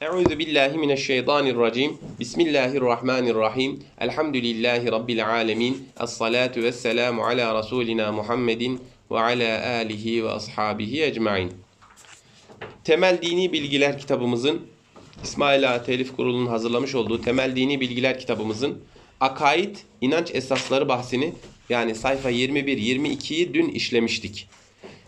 Euzu billahi mineşşeytanirracim. Bismillahirrahmanirrahim. Elhamdülillahi rabbil alamin. Es-salatu vesselamu ala rasulina Muhammedin ve ala alihi ve ashabihi ecmaîn. Temel Dini Bilgiler kitabımızın İsmail Ağa Telif Kurulu'nun hazırlamış olduğu Temel Dini Bilgiler kitabımızın akaid, inanç esasları bahsini yani sayfa 21-22'yi dün işlemiştik.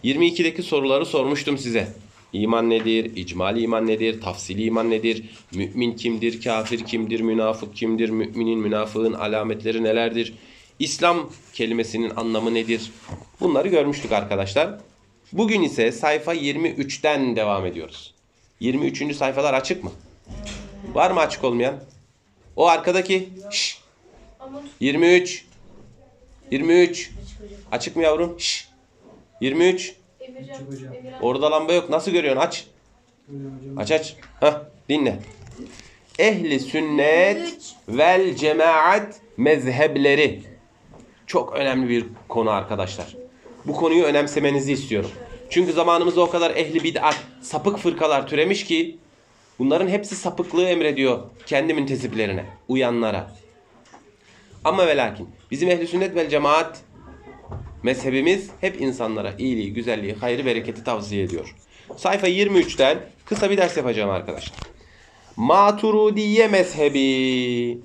22'deki soruları sormuştum size. İman nedir? İcmali iman nedir? Tafsili iman nedir? Mümin kimdir? Kafir kimdir? Münafık kimdir? Müminin, münafığın alametleri nelerdir? İslam kelimesinin anlamı nedir? Bunları görmüştük arkadaşlar. Bugün ise sayfa 23'ten devam ediyoruz. 23. sayfalar açık mı? Var mı açık olmayan? O arkadaki. Şşş. 23. 23. Açık mı yavrum? Şşş. 23. Orada lamba yok. Nasıl görüyorsun? Aç. Aç aç. Hah dinle. Ehli sünnet vel cemaat mezhepleri. Çok önemli bir konu arkadaşlar. Bu konuyu önemsemenizi istiyorum. Çünkü zamanımızda o kadar ehli bid'at, sapık fırkalar türemiş ki bunların hepsi sapıklığı emrediyor kendi müntesiplerine, uyanlara. Ama ve lakin bizim ehli sünnet vel cemaat Mezhebimiz hep insanlara iyiliği, güzelliği, hayrı, bereketi tavsiye ediyor. Sayfa 23'ten kısa bir ders yapacağım arkadaşlar. Maturidiye mezhebi.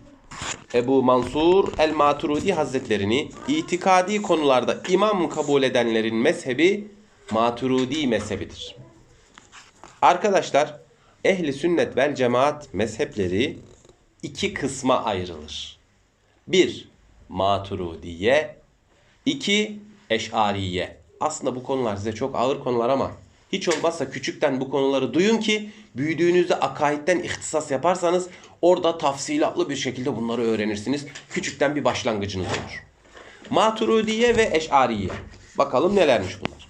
Ebu Mansur el-Maturidi Hazretlerini itikadi konularda imam kabul edenlerin mezhebi Maturidi mezhebidir. Arkadaşlar ehli sünnet vel cemaat mezhepleri iki kısma ayrılır. Bir, Maturidiye, İki, Eş'ariye. Aslında bu konular size çok ağır konular ama hiç olmazsa küçükten bu konuları duyun ki büyüdüğünüzde akaidden ihtisas yaparsanız orada tafsilatlı bir şekilde bunları öğrenirsiniz. Küçükten bir başlangıcınız olur. Maturidiye ve Eş'ariye. Bakalım nelermiş bunlar.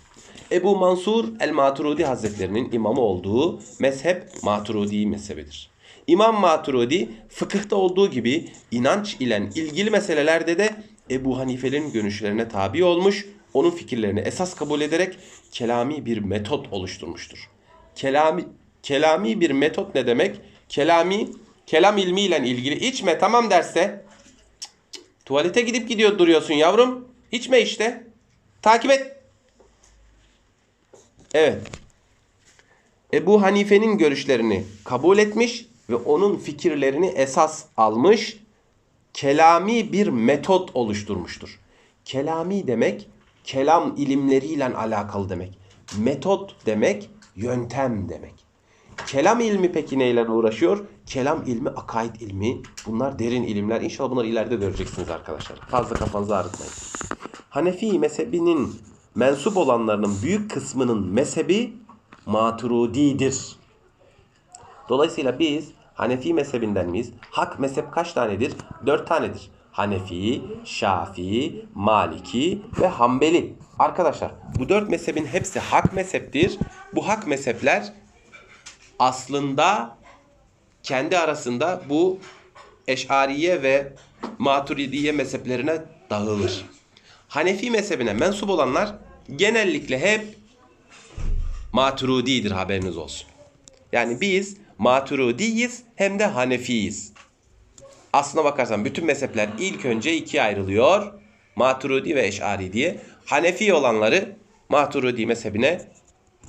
Ebu Mansur el-Maturidi Hazretlerinin imamı olduğu mezhep Maturidi mezhebidir. İmam Maturidi fıkıhta olduğu gibi inanç ile ilgili meselelerde de Ebu Hanife'nin görüşlerine tabi olmuş, onun fikirlerini esas kabul ederek kelami bir metot oluşturmuştur. Kelami kelami bir metot ne demek? Kelami kelam ilmiyle ilgili içme tamam derse Cık, tuvalete gidip gidiyor duruyorsun yavrum. İçme işte. Takip et. Evet. Ebu Hanife'nin görüşlerini kabul etmiş ve onun fikirlerini esas almış, kelami bir metot oluşturmuştur. Kelami demek kelam ilimleriyle alakalı demek. Metot demek yöntem demek. Kelam ilmi peki neyle uğraşıyor? Kelam ilmi, akaid ilmi. Bunlar derin ilimler. İnşallah bunları ileride göreceksiniz arkadaşlar. Fazla kafanızı ağrıtmayın. Hanefi mezhebinin mensup olanlarının büyük kısmının mezhebi maturididir. Dolayısıyla biz Hanefi mezhebinden miyiz? Hak mezhep kaç tanedir? Dört tanedir. Hanefi, Şafii, Maliki ve Hanbeli. Arkadaşlar bu dört mezhebin hepsi hak mezheptir. Bu hak mezhepler aslında kendi arasında bu Eş'ariye ve Maturidiye mezheplerine dağılır. Hanefi mezhebine mensup olanlar genellikle hep Maturididir haberiniz olsun. Yani biz Maturidiyiz hem de Hanefiyiz. Aslına bakarsan bütün mezhepler ilk önce ikiye ayrılıyor. Maturidi ve Eş'ari diye. Hanefi olanları Maturidi mezhebine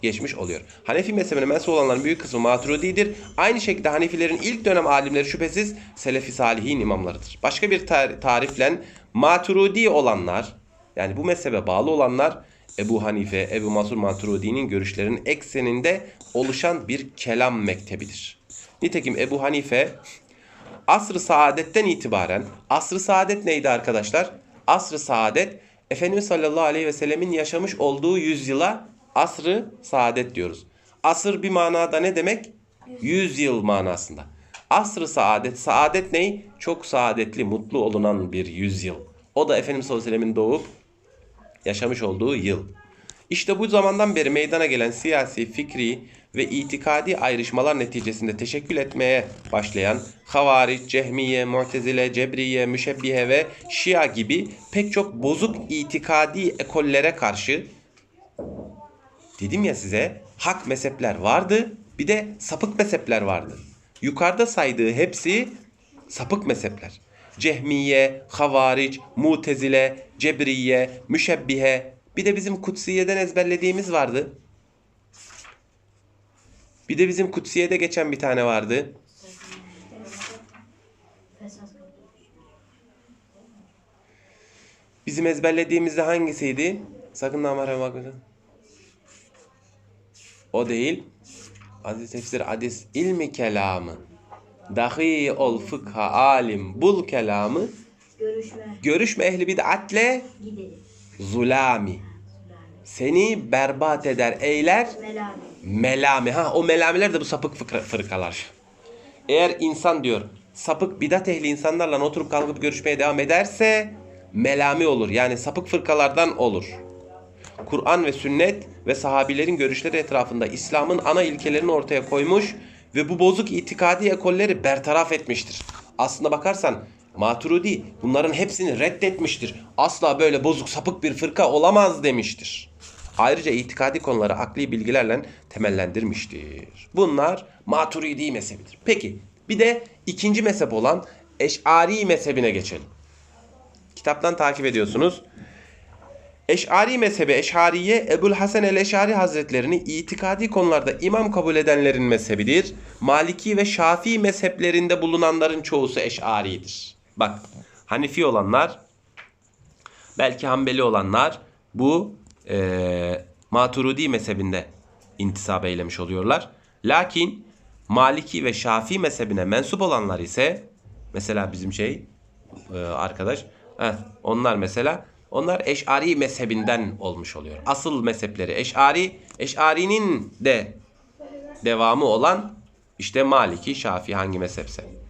geçmiş oluyor. Hanefi mezhebine mensup olanların büyük kısmı Maturidi'dir. Aynı şekilde Hanefilerin ilk dönem alimleri şüphesiz Selefi Salihin imamlarıdır. Başka bir tar- tarifle Maturidi olanlar yani bu mezhebe bağlı olanlar Ebu Hanife, Ebu Mansur Maturidi'nin görüşlerinin ekseninde oluşan bir kelam mektebidir. Nitekim Ebu Hanife asr-ı saadetten itibaren asr-ı saadet neydi arkadaşlar? Asr-ı saadet Efendimiz sallallahu aleyhi ve sellemin yaşamış olduğu yüzyıla asr-ı saadet diyoruz. Asır bir manada ne demek? Yüz yıl manasında. Asr-ı saadet, saadet ney? Çok saadetli, mutlu olunan bir yüzyıl. O da Efendimiz sallallahu aleyhi ve sellemin doğup yaşamış olduğu yıl. İşte bu zamandan beri meydana gelen siyasi, fikri ve itikadi ayrışmalar neticesinde teşekkül etmeye başlayan Havariç, Cehmiye, Mu'tezile, Cebriye, Müşebbihe ve Şia gibi pek çok bozuk itikadi ekollere karşı dedim ya size hak mezhepler vardı bir de sapık mezhepler vardı. yukarıda saydığı hepsi sapık mezhepler. Cehmiye, Havaric, Mutezile, Cebriye, Müşebbihe. Bir de bizim Kutsiye'den ezberlediğimiz vardı. Bir de bizim Kutsiye'de geçen bir tane vardı. Bizim ezberlediğimizde hangisiydi? Sakın namara bakın. O değil. Aziz tefsir adis ilmi kelamı. Dahi ol fıkha alim bul kelamı. Görüşme. Görüşme ehli bid'atle Gidelim. zulami. Seni berbat eder eyler Melami. melami. Ha o melamiler de bu sapık fıkra, fırkalar. Eğer insan diyor sapık bidat ehli insanlarla oturup kalkıp görüşmeye devam ederse melami olur. Yani sapık fırkalardan olur. Kur'an ve sünnet ve sahabilerin görüşleri etrafında İslam'ın ana ilkelerini ortaya koymuş ve bu bozuk itikadi ekolleri bertaraf etmiştir. Aslına bakarsan Maturidi bunların hepsini reddetmiştir. Asla böyle bozuk sapık bir fırka olamaz demiştir. Ayrıca itikadi konuları akli bilgilerle temellendirmiştir. Bunlar Maturidi mezhebidir. Peki bir de ikinci mezhep olan Eş'ari mezhebine geçelim. Kitaptan takip ediyorsunuz. Eş'ari mezhebi Eş'ariye Ebul Hasan el-Eş'ari Hazretlerini itikadi konularda imam kabul edenlerin mezhebidir. Maliki ve Şafii mezheplerinde bulunanların çoğusu Eş'aridir. Bak Hanifi olanlar belki Hanbeli olanlar bu eee Maturidi mezhebinde intisap eylemiş oluyorlar. Lakin Maliki ve Şafii mezhebine mensup olanlar ise mesela bizim şey e, arkadaş heh, onlar mesela onlar Eş'ari mezhebinden olmuş oluyor. Asıl mezhepleri Eş'ari, Eş'ari'nin de devamı olan işte Maliki, Şafii hangi mezhepse.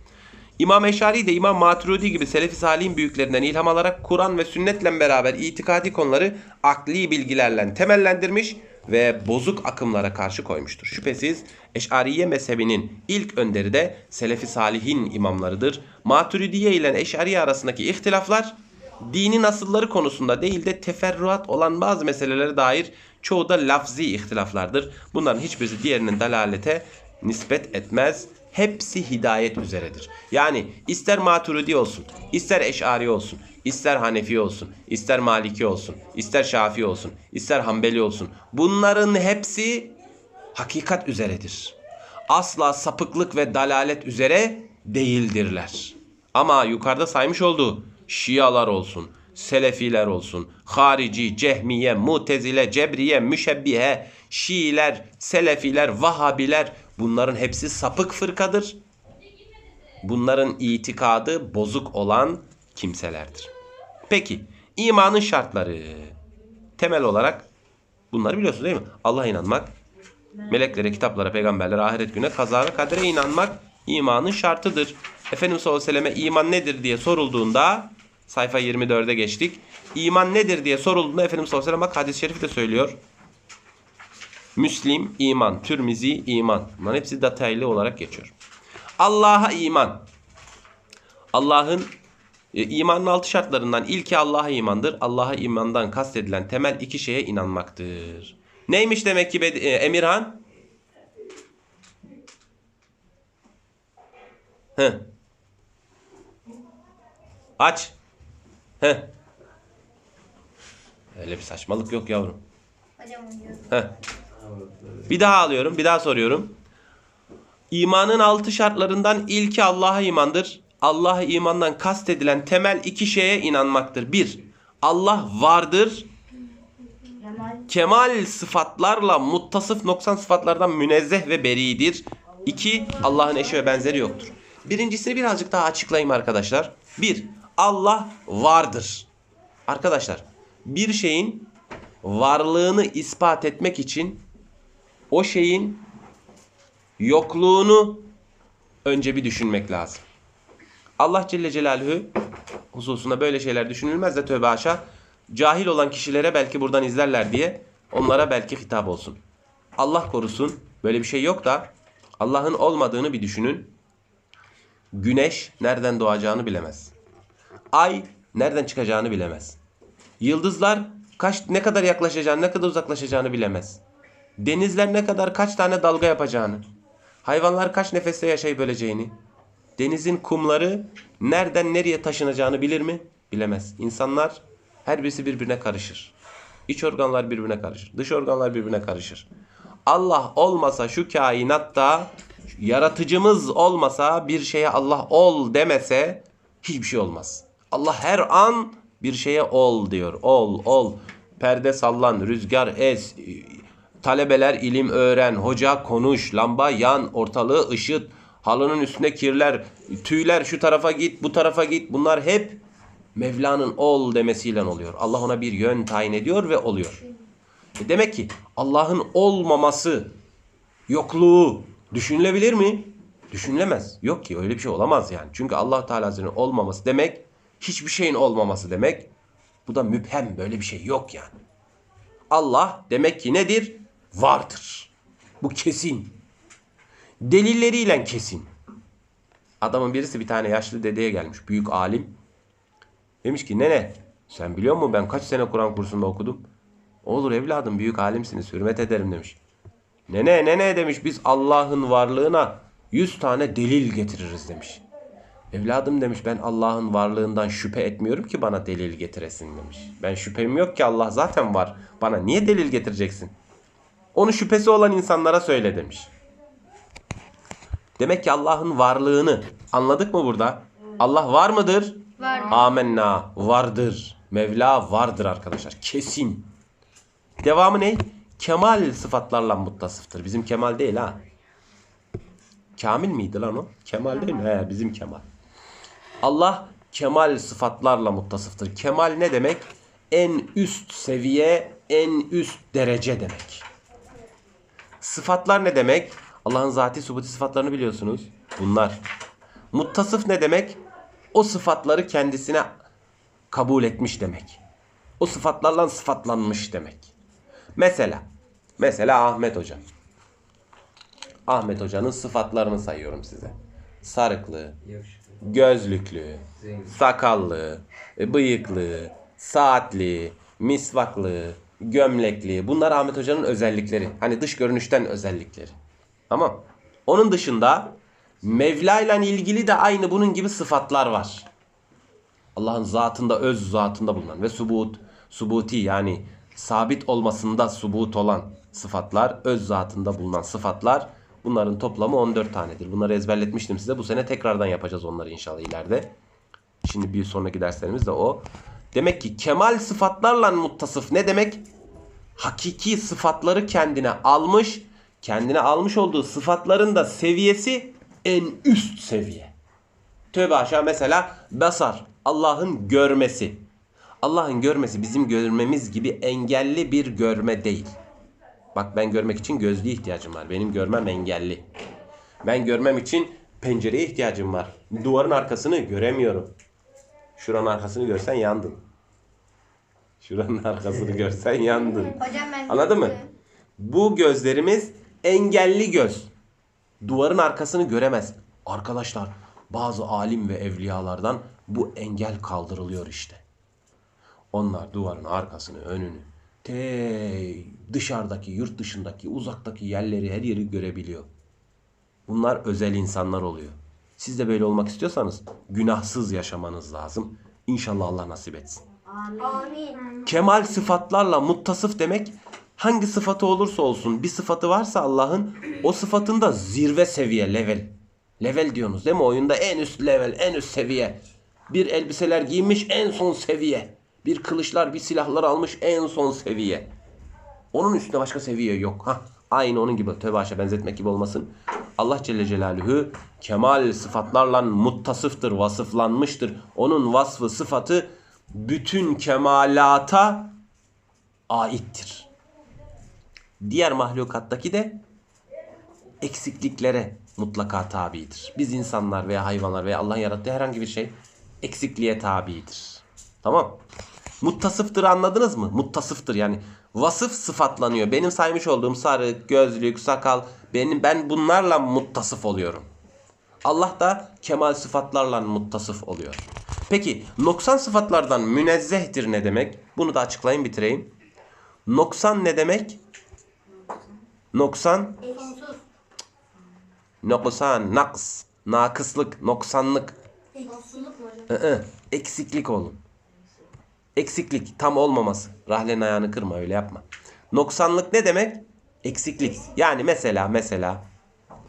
İmam Eş'ari de İmam Maturidi gibi Selefi Salih'in büyüklerinden ilham alarak Kur'an ve sünnetle beraber itikadi konuları akli bilgilerle temellendirmiş ve bozuk akımlara karşı koymuştur. Şüphesiz Eş'ariye mezhebinin ilk önderi de Selefi Salih'in imamlarıdır. Maturidiye ile Eş'ariye arasındaki ihtilaflar dinin asılları konusunda değil de teferruat olan bazı meselelere dair çoğu da lafzi ihtilaflardır. Bunların hiçbirisi diğerinin dalalete nispet etmez. Hepsi hidayet üzeredir. Yani ister Maturidi olsun, ister Eş'ari olsun, ister Hanefi olsun, ister Maliki olsun, ister Şafii olsun, ister Hanbeli olsun. Bunların hepsi hakikat üzeredir. Asla sapıklık ve dalalet üzere değildirler. Ama yukarıda saymış olduğu Şialar olsun, Selefiler olsun, Harici, Cehmiye, Mutezile, Cebriye, Müşebbihe, Şiiler, Selefiler, Vahabiler bunların hepsi sapık fırkadır. Bunların itikadı bozuk olan kimselerdir. Peki imanın şartları temel olarak bunları biliyorsunuz değil mi? Allah'a inanmak, meleklere, kitaplara, peygamberlere, ahiret güne, kaza ve kadere inanmak imanın şartıdır. Efendimiz sallallahu iman nedir diye sorulduğunda sayfa 24'e geçtik. İman nedir diye sorulduğunda Efendimiz sallallahu hadis-i şerif de söylüyor. Müslim iman, Türmizi iman. Bunların hepsi detaylı olarak geçiyor. Allah'a iman. Allah'ın e, imanın altı şartlarından ilki Allah'a imandır. Allah'a imandan kastedilen temel iki şeye inanmaktır. Neymiş demek ki Bed- e, Emirhan? Hı. Aç. Hı. Öyle bir saçmalık yok yavrum. Hocam. Heh. Bir daha alıyorum, bir daha soruyorum. İmanın altı şartlarından ilki Allah'a imandır. Allah'a imandan kastedilen temel iki şeye inanmaktır. Bir, Allah vardır. Kemal. Sıfatlarla muttasıf noksan sıfatlardan münezzeh ve beridir. İki, Allah'ın eşi ve benzeri yoktur. Birincisini birazcık daha açıklayayım arkadaşlar. Bir, Allah vardır. Arkadaşlar, bir şeyin varlığını ispat etmek için o şeyin yokluğunu önce bir düşünmek lazım. Allah Celle Celaluhu hususunda böyle şeyler düşünülmez de tövbe haşa. Cahil olan kişilere belki buradan izlerler diye onlara belki hitap olsun. Allah korusun böyle bir şey yok da Allah'ın olmadığını bir düşünün. Güneş nereden doğacağını bilemez. Ay nereden çıkacağını bilemez. Yıldızlar kaç ne kadar yaklaşacağını, ne kadar uzaklaşacağını bilemez. Denizler ne kadar kaç tane dalga yapacağını. Hayvanlar kaç nefeste yaşayıp öleceğini, denizin kumları nereden nereye taşınacağını bilir mi? Bilemez. İnsanlar her birisi birbirine karışır. İç organlar birbirine karışır. Dış organlar birbirine karışır. Allah olmasa şu kainatta yaratıcımız olmasa bir şeye Allah ol demese hiçbir şey olmaz. Allah her an bir şeye ol diyor. Ol ol. Perde sallan, rüzgar es, talebeler ilim öğren, hoca konuş, lamba yan, ortalığı ışıt, halının üstüne kirler, tüyler şu tarafa git, bu tarafa git. Bunlar hep Mevla'nın ol demesiyle oluyor. Allah ona bir yön tayin ediyor ve oluyor. E demek ki Allah'ın olmaması, yokluğu düşünülebilir mi? Düşünülemez. Yok ki öyle bir şey olamaz yani. Çünkü Allah Teala Hazretleri'nin olmaması demek hiçbir şeyin olmaması demek. Bu da müphem böyle bir şey yok yani. Allah demek ki nedir? Vardır. Bu kesin. Delilleriyle kesin. Adamın birisi bir tane yaşlı dedeye gelmiş. Büyük alim. Demiş ki nene sen biliyor musun ben kaç sene Kur'an kursunda okudum? Olur evladım büyük alimsiniz hürmet ederim demiş. Nene nene demiş biz Allah'ın varlığına yüz tane delil getiririz demiş. Evladım demiş ben Allah'ın varlığından şüphe etmiyorum ki bana delil getiresin demiş. Ben şüphem yok ki Allah zaten var. Bana niye delil getireceksin? Onu şüphesi olan insanlara söyle demiş. Demek ki Allah'ın varlığını anladık mı burada? Allah var mıdır? Var. Amenna vardır. Mevla vardır arkadaşlar. Kesin. Devamı ne? Kemal sıfatlarla muttasıftır. Bizim kemal değil ha. Kamil miydi lan o? Kemal değil mi? He, bizim kemal. Allah kemal sıfatlarla muttasıftır. Kemal ne demek? En üst seviye, en üst derece demek. Sıfatlar ne demek? Allah'ın zati subuti sıfatlarını biliyorsunuz. Bunlar. Muttasıf ne demek? O sıfatları kendisine kabul etmiş demek. O sıfatlarla sıfatlanmış demek. Mesela, mesela Ahmet Hoca. Ahmet Hoca'nın sıfatlarını sayıyorum size. Sarıklı, gözlüklü, sakallı, e, bıyıklı, saatli, misvaklı, gömlekli. Bunlar Ahmet Hoca'nın özellikleri. Hani dış görünüşten özellikleri. Tamam. Onun dışında Mevla ile ilgili de aynı bunun gibi sıfatlar var. Allah'ın zatında, öz zatında bulunan ve subut, subuti yani sabit olmasında subut olan sıfatlar, öz zatında bulunan sıfatlar bunların toplamı 14 tanedir. Bunları ezberletmiştim size. Bu sene tekrardan yapacağız onları inşallah ileride. Şimdi bir sonraki derslerimiz de o. Demek ki kemal sıfatlarla muttasıf ne demek? Hakiki sıfatları kendine almış, kendine almış olduğu sıfatların da seviyesi en üst seviye. Tövbe aşağı mesela basar. Allah'ın görmesi. Allah'ın görmesi bizim görmemiz gibi engelli bir görme değil. Bak ben görmek için gözlüğe ihtiyacım var. Benim görmem engelli. Ben görmem için pencereye ihtiyacım var. Duvarın arkasını göremiyorum. Şuranın arkasını görsen yandın. Şuranın arkasını görsen yandın. Hocam ben Anladın mı? Bu gözlerimiz engelli göz. Duvarın arkasını göremez. Arkadaşlar bazı alim ve evliyalardan bu engel kaldırılıyor işte. Onlar duvarın arkasını, önünü, te dışarıdaki, yurt dışındaki, uzaktaki yerleri, her yeri görebiliyor. Bunlar özel insanlar oluyor. Siz de böyle olmak istiyorsanız günahsız yaşamanız lazım. İnşallah Allah nasip etsin. Amin. Kemal sıfatlarla muttasıf demek hangi sıfatı olursa olsun bir sıfatı varsa Allah'ın o sıfatında zirve seviye level. Level diyorsunuz değil mi? Oyunda en üst level, en üst seviye. Bir elbiseler giymiş en son seviye. Bir kılıçlar, bir silahlar almış en son seviye. Onun üstünde başka seviye yok. Ha, aynı onun gibi. Tövbe haşa benzetmek gibi olmasın. Allah Celle Celaluhu kemal sıfatlarla muttasıftır, vasıflanmıştır. Onun vasfı, sıfatı bütün kemalata aittir. Diğer mahlukattaki de eksikliklere mutlaka tabidir. Biz insanlar veya hayvanlar veya Allah'ın yarattığı herhangi bir şey eksikliğe tabidir. Tamam. Muttasıftır anladınız mı? Muttasıftır yani vasıf sıfatlanıyor. Benim saymış olduğum sarı, gözlük, sakal benim ben bunlarla muttasıf oluyorum. Allah da kemal sıfatlarla muttasıf oluyor. Peki noksan sıfatlardan münezzehtir ne demek? Bunu da açıklayayım bitireyim. Noksan ne demek? Noksan. Noksan, naks, nakıslık, noksanlık. Hı-hı, Eksiklik oğlum. Eksiklik, tam olmaması. Rahlenin ayağını kırma, öyle yapma. Noksanlık ne demek? Eksiklik. Yani mesela, mesela,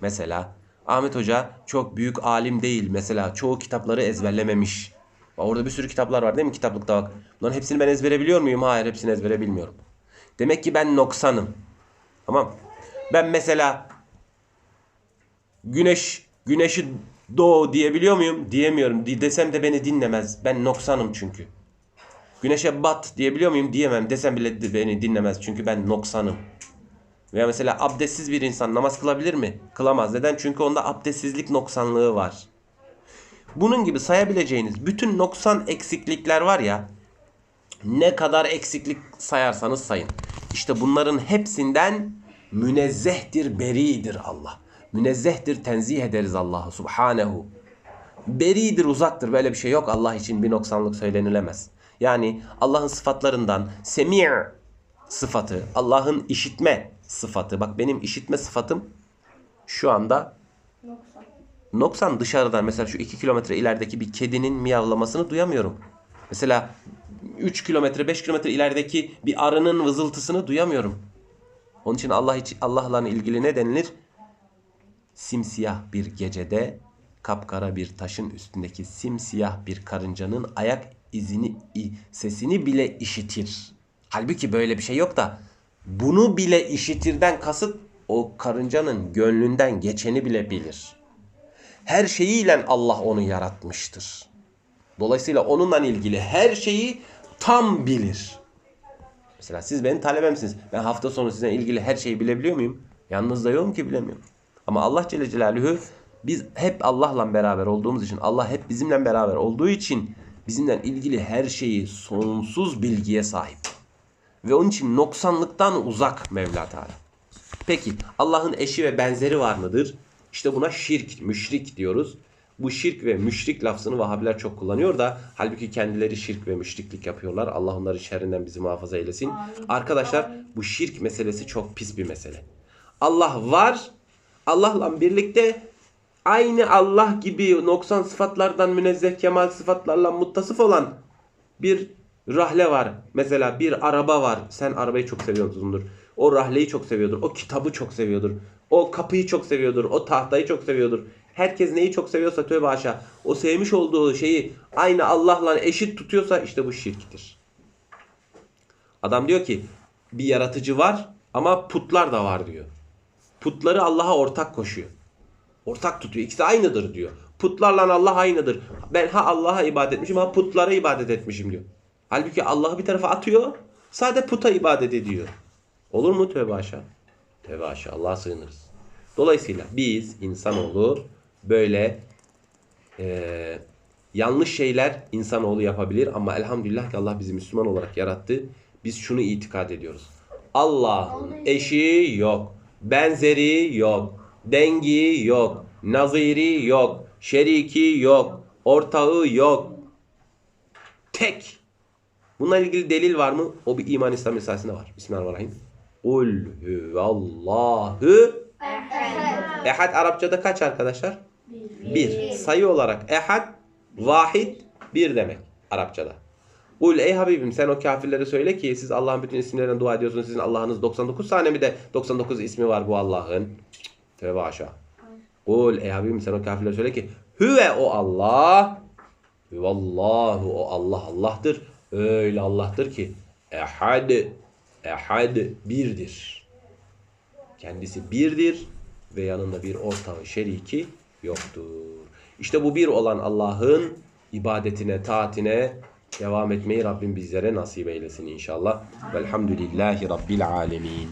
mesela Ahmet Hoca çok büyük alim değil. Mesela çoğu kitapları ezberlememiş. Orada bir sürü kitaplar var değil mi kitaplıkta bak. Bunların hepsini ben ezbere biliyor muyum? Hayır hepsini ezbere bilmiyorum. Demek ki ben noksanım. Tamam. Ben mesela güneş güneşi doğu diyebiliyor muyum? Diyemiyorum. Di- Desem de beni dinlemez. Ben noksanım çünkü. Güneşe bat diyebiliyor muyum? Diyemem. Desem bile beni dinlemez. Çünkü ben noksanım. Veya mesela abdestsiz bir insan namaz kılabilir mi? Kılamaz. Neden? Çünkü onda abdestsizlik noksanlığı var. Bunun gibi sayabileceğiniz bütün noksan eksiklikler var ya ne kadar eksiklik sayarsanız sayın. İşte bunların hepsinden münezzehtir, beridir Allah. Münezzehtir, tenzih ederiz Allah'ı subhanehu. Beridir, uzaktır. Böyle bir şey yok. Allah için bir noksanlık söylenilemez. Yani Allah'ın sıfatlarından semi' sıfatı, Allah'ın işitme sıfatı. Bak benim işitme sıfatım şu anda Noksan. noksan dışarıdan mesela şu 2 kilometre ilerideki bir kedinin miyavlamasını duyamıyorum. Mesela 3 kilometre 5 kilometre ilerideki bir arının vızıltısını duyamıyorum. Onun için Allah için Allah'la ilgili ne denilir? Simsiyah bir gecede kapkara bir taşın üstündeki simsiyah bir karıncanın ayak izini sesini bile işitir. Halbuki böyle bir şey yok da bunu bile işitirden kasıt o karıncanın gönlünden geçeni bile bilir her şeyiyle Allah onu yaratmıştır. Dolayısıyla onunla ilgili her şeyi tam bilir. Mesela siz benim talebemsiniz. Ben hafta sonu sizinle ilgili her şeyi bilebiliyor muyum? Yalnız da yokum ki bilemiyorum. Ama Allah Celle Celaluhu biz hep Allah'la beraber olduğumuz için, Allah hep bizimle beraber olduğu için bizimle ilgili her şeyi sonsuz bilgiye sahip. Ve onun için noksanlıktan uzak Mevla Teala. Peki Allah'ın eşi ve benzeri var mıdır? İşte buna şirk, müşrik diyoruz. Bu şirk ve müşrik lafzını Vahabiler çok kullanıyor da halbuki kendileri şirk ve müşriklik yapıyorlar. Allah onları şerrinden bizi muhafaza eylesin. Amin. Arkadaşlar bu şirk meselesi çok pis bir mesele. Allah var. Allah'la birlikte aynı Allah gibi noksan sıfatlardan münezzeh kemal sıfatlarla muttasıf olan bir rahle var. Mesela bir araba var. Sen arabayı çok seviyorsundur. O rahleyi çok seviyordur. O kitabı çok seviyordur. O kapıyı çok seviyordur. O tahtayı çok seviyordur. Herkes neyi çok seviyorsa tövbe aşağı. O sevmiş olduğu şeyi aynı Allah'la eşit tutuyorsa işte bu şirktir. Adam diyor ki bir yaratıcı var ama putlar da var diyor. Putları Allah'a ortak koşuyor. Ortak tutuyor. İkisi aynıdır diyor. Putlarla Allah aynıdır. Ben ha Allah'a ibadet etmişim ha putlara ibadet etmişim diyor. Halbuki Allah'ı bir tarafa atıyor. Sadece puta ibadet ediyor. Olur mu tövbe aşağı? Tövbe aşağı. Allah'a sığınırız. Dolayısıyla biz insanoğlu böyle eee, yanlış şeyler insanoğlu yapabilir ama elhamdülillah ki Allah bizi Müslüman olarak yarattı. Biz şunu itikad ediyoruz. Allah'ın eşi yok. Benzeri yok. Dengi yok. Naziri yok. Şeriki yok. Ortağı yok. Tek. Bununla ilgili delil var mı? O bir iman İslam Risalesi'nde var. Bismillahirrahmanirrahim. Kul huvallahu Ehad Arapçada kaç arkadaşlar? Bir. Sayı olarak ehad, vahid, bir demek Arapçada. Kul ey Habibim sen o kafirlere söyle ki siz Allah'ın bütün isimlerinden dua ediyorsunuz. Sizin Allah'ınız 99 tane mi de 99 ismi var bu Allah'ın? Tövbe aşağı. Kul ey Habibim sen o kafirlere söyle ki Hüve o Allah Hüvallahu o Allah Allah'tır. Öyle Allah'tır ki ehad ehad birdir. Kendisi birdir ve yanında bir ortağı şeriki yoktur. İşte bu bir olan Allah'ın ibadetine, taatine devam etmeyi Rabbim bizlere nasip eylesin inşallah. Velhamdülillahi Rabbil alemin.